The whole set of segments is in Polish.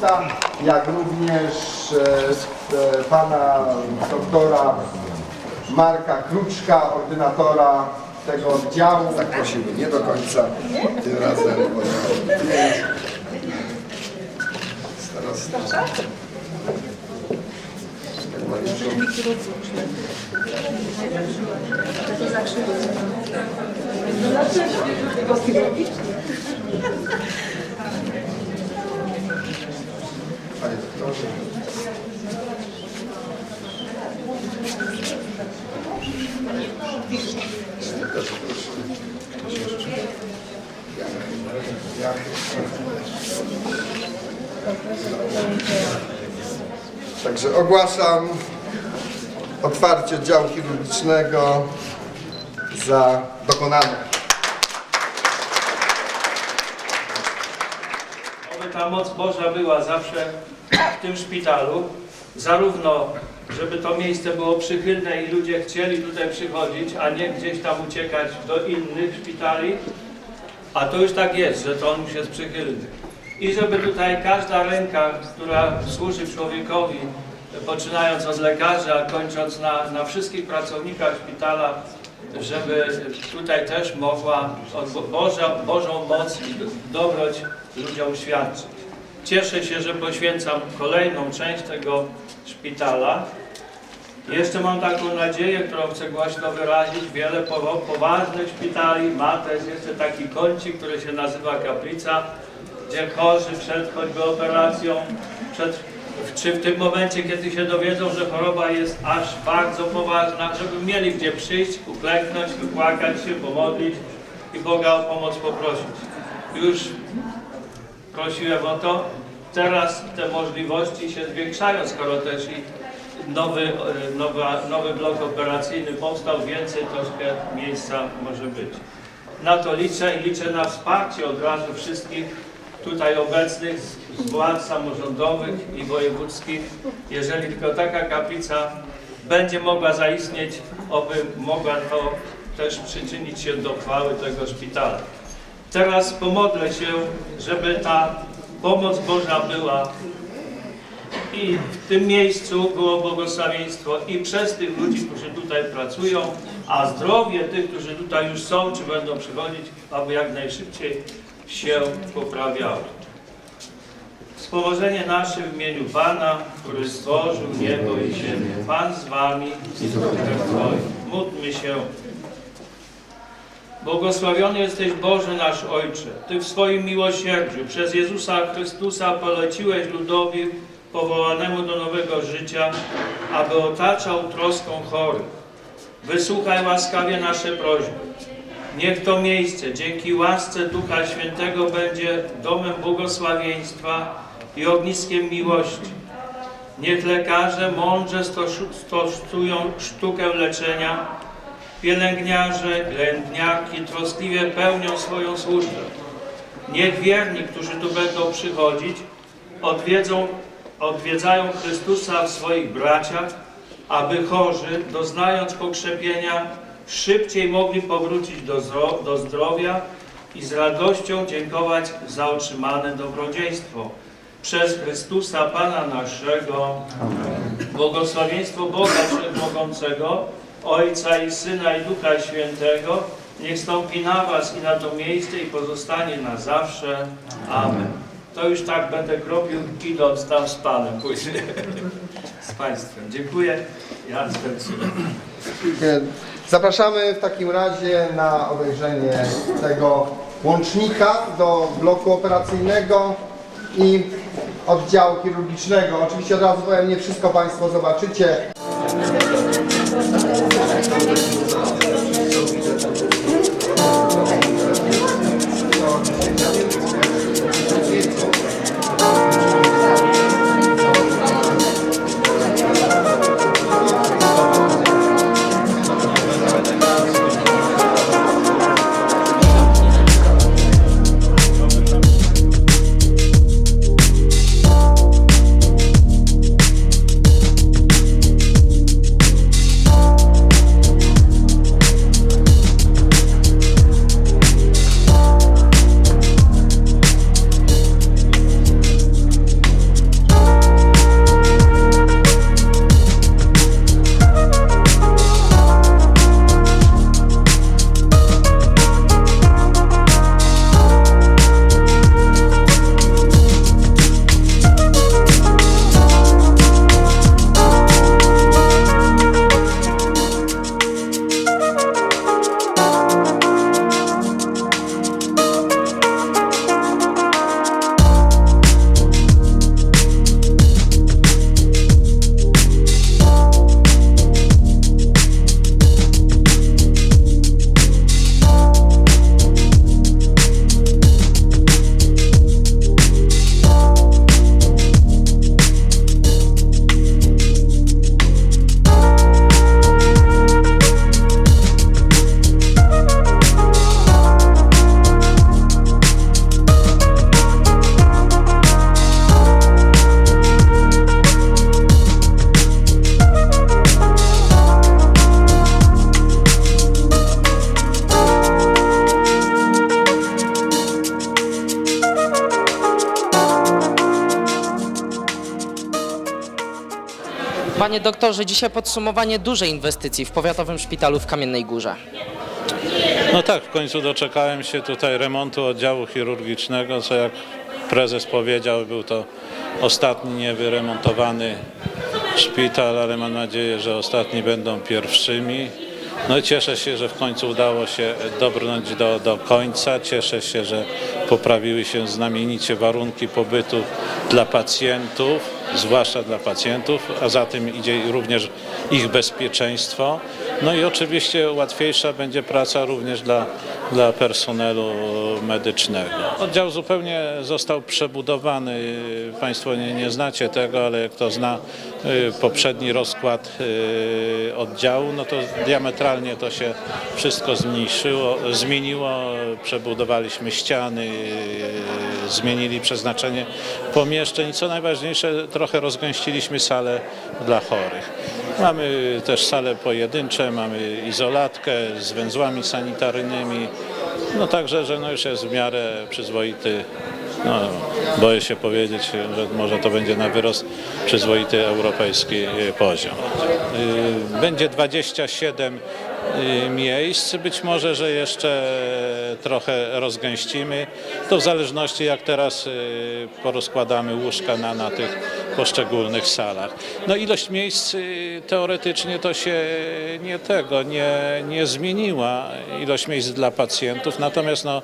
specjalista, jak również e, e, pana doktora Marka Kruczka, ordynatora tego oddziału. Tak prosiłby, nie do końca tym razem, bo. Panie doktorze. Też proszę. Ja, Także ogłaszam otwarcie działu chirurgicznego za dokonane. Oby ta moc Boża była zawsze w tym szpitalu, zarówno żeby to miejsce było przychylne i ludzie chcieli tutaj przychodzić, a nie gdzieś tam uciekać do innych szpitali, a to już tak jest, że to on już jest przychylny. I żeby tutaj każda ręka, która służy człowiekowi, poczynając od lekarzy, a kończąc na, na wszystkich pracownikach szpitala, żeby tutaj też mogła Boża, Bożą moc i dobroć ludziom świadczyć. Cieszę się, że poświęcam kolejną część tego szpitala. Jeszcze mam taką nadzieję, którą chcę głośno wyrazić. Wiele poważnych szpitali ma też jeszcze taki kącik, który się nazywa kaplica, gdzie chorzy przed choćby operacją, przed, czy w tym momencie, kiedy się dowiedzą, że choroba jest aż bardzo poważna, żeby mieli gdzie przyjść, uklęknąć, wypłakać się, pomodlić i Boga o pomoc poprosić. Już prosiłem o to. Teraz te możliwości się zwiększają, skoro też i nowy, e, nowa, nowy blok operacyjny powstał, więcej troszkę miejsca może być. Na to liczę i liczę na wsparcie od razu wszystkich tutaj obecnych z, władz samorządowych i wojewódzkich. Jeżeli tylko taka kaplica będzie mogła zaistnieć, oby mogła to też przyczynić się do chwały tego szpitala. Teraz pomodlę się, żeby ta pomoc Boża była i w tym miejscu było błogosławieństwo i przez tych ludzi, którzy tutaj pracują, a zdrowie tych, którzy tutaj już są, czy będą przychodzić, aby jak najszybciej się poprawiało. Wspomożenie nasze w imieniu Pana, który stworzył niebo i ziemię. Pan z wami i z. Módlmy się. Błogosławiony jesteś Boże nasz Ojcze. Ty w swoim miłosierdziu przez Jezusa Chrystusa poleciłeś ludowi powołanemu do nowego życia, aby otaczał troską chorych. Wysłuchaj łaskawie nasze prośby. Niech to miejsce dzięki łasce Ducha Świętego będzie domem błogosławieństwa i ogniskiem miłości. Niech lekarze mądrze stosują sztukę leczenia, pielęgniarze, pielęgniarki troskliwie pełnią swoją służbę. Niech wierni, którzy tu będą przychodzić, odwiedzą, odwiedzają Chrystusa w swoich braciach, aby chorzy, doznając pokrzepienia, szybciej mogli powrócić do, do zdrowia i z radością dziękować za otrzymane dobrodziejstwo. Przez Chrystusa Pana naszego, błogosławieństwo Boga Wszechmogącego, Ojca i Syna i Ducha Świętego, niech stąpi na Was i na to miejsce i pozostanie na zawsze. Amen. To już tak będę kropił, idąc tam z Panem później. Z Państwem. Dziękuję. E, Zapraszamy w takim razie na obejrzenie tego łącznika do bloku operacyjnego i oddziału chirurgicznego. Oczywiście od razu powiem, nie wszystko Państwo zobaczycie. Panie doktorze, dzisiaj podsumowanie dużej inwestycji w powiatowym szpitalu w Kamiennej Górze. No tak, w końcu doczekałem się tutaj remontu oddziału chirurgicznego, co jak prezes powiedział, był to ostatni niewyremontowany szpital, ale mam nadzieję, że ostatni będą pierwszymi. No i cieszę się, że w końcu udało się dobrnąć do, do końca. Cieszę się, że poprawiły się znamienicie warunki pobytu dla pacjentów, zwłaszcza dla pacjentów, a za tym idzie również ich bezpieczeństwo. No i oczywiście łatwiejsza będzie praca również dla, dla personelu medycznego. Oddział zupełnie został przebudowany. Państwo nie, nie znacie tego, ale kto zna y, poprzedni rozkład y, oddziału, no to diametralnie to się wszystko zmniejszyło, zmieniło. Przebudowaliśmy ściany, y, zmienili przeznaczenie pomieszczeń co najważniejsze, trochę rozgęściliśmy salę dla chorych. Mamy też sale pojedyncze, mamy izolatkę z węzłami sanitarnymi. No także, że no już jest w miarę przyzwoity, no, boję się powiedzieć, że może to będzie na wyrost przyzwoity europejski poziom. Y, Będzie 27 y, miejsc, być może, że jeszcze trochę rozgęścimy. To w zależności jak teraz y, porozkładamy łóżka na, na tych poszczególnych salach. No ilość miejsc y, teoretycznie to się nie tego, nie, nie zmieniła, ilość miejsc dla pacjentów, natomiast no,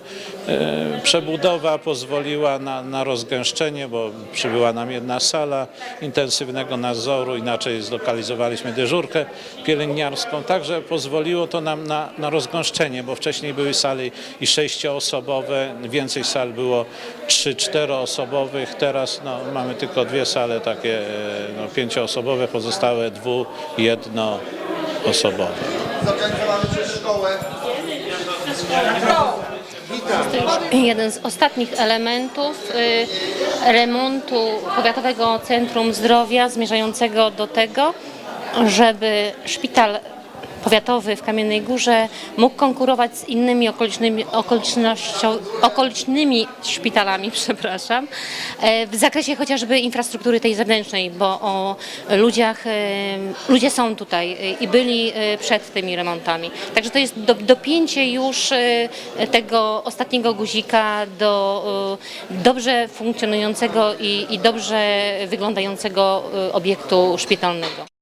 y, przebudowa pozwoliła na, na rozgęszczenie, bo przybyła nam jedna sala intensywnego nadzoru, inaczej zlokalizowaliśmy dyżurkę pielęgniarską, także pozwoliło to nam na, na rozgąszczenie, bo wcześniej były sali i sześcioosobowe, więcej sal było trzy, czteroosobowych, teraz no, mamy tylko dwie sale takie e, no, pięcioosobowe, pozostałe dwu, jednoosobowe. Przez szkołę. jeden z ostatnich elementów y, remontu Powiatowego Centrum Zdrowia zmierzającego do tego, żeby szpital powiatowy w Kamiennej Górze mógł konkurować z innymi okolicznymi, okolicznymi szpitalami, przepraszam, e, w zakresie chociażby infrastruktury tej zewnętrznej, bo o ludziach, e, ludzie są tutaj e, i byli przed tymi remontami. Także to jest do, dopięcie już tego ostatniego guzika do dobrze funkcjonującego i, i dobrze wyglądającego obiektu szpitalnego.